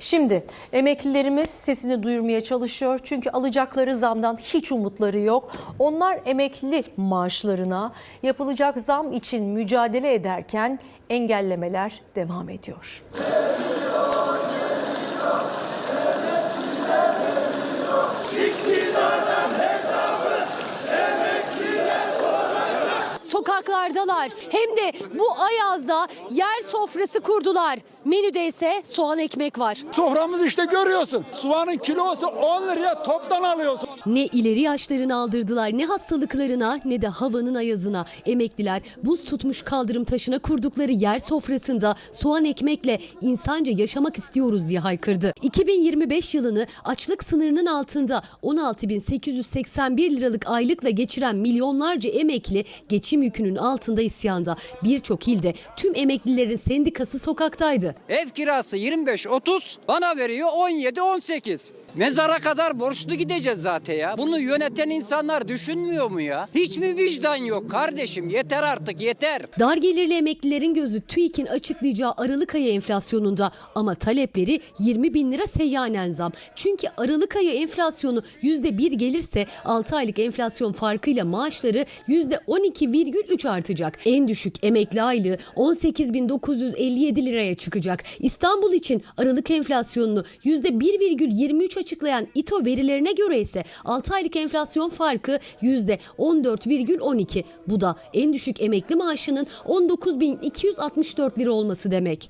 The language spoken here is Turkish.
Şimdi emeklilerimiz sesini duyurmaya çalışıyor çünkü alacakları zamdan hiç umutları yok. Onlar emekli maaşlarına yapılacak zam için mücadele ederken engellemeler devam ediyor. Sokaklardalar. Hem de bu ayazda yer sofrası kurdular. Menüde ise soğan ekmek var. Soframızı işte görüyorsun. Soğanın kilosu 10 liraya toptan alıyorsun. Ne ileri yaşlarını aldırdılar ne hastalıklarına ne de havanın ayazına. Emekliler buz tutmuş kaldırım taşına kurdukları yer sofrasında soğan ekmekle insanca yaşamak istiyoruz diye haykırdı. 2025 yılını açlık sınırının altında 16.881 liralık aylıkla geçiren milyonlarca emekli geçim yükünün altında isyanda. Birçok ilde tüm emeklilerin sendikası sokaktaydı. Ev kirası 25-30 bana veriyor 17-18. Mezara kadar borçlu gideceğiz zaten ya. Bunu yöneten insanlar düşünmüyor mu ya? Hiç mi vicdan yok kardeşim? Yeter artık yeter. Dar gelirli emeklilerin gözü TÜİK'in açıklayacağı Aralık ayı enflasyonunda ama talepleri 20 bin lira seyyanen zam. Çünkü Aralık ayı enflasyonu %1 gelirse 6 aylık enflasyon farkıyla maaşları %12,3 artacak. En düşük emekli aylığı 18.957 liraya çıkacak. İstanbul için Aralık enflasyonunu %1,23 açıklayan İTO verilerine göre ise 6 aylık enflasyon farkı %14,12. Bu da en düşük emekli maaşının 19.264 lira olması demek.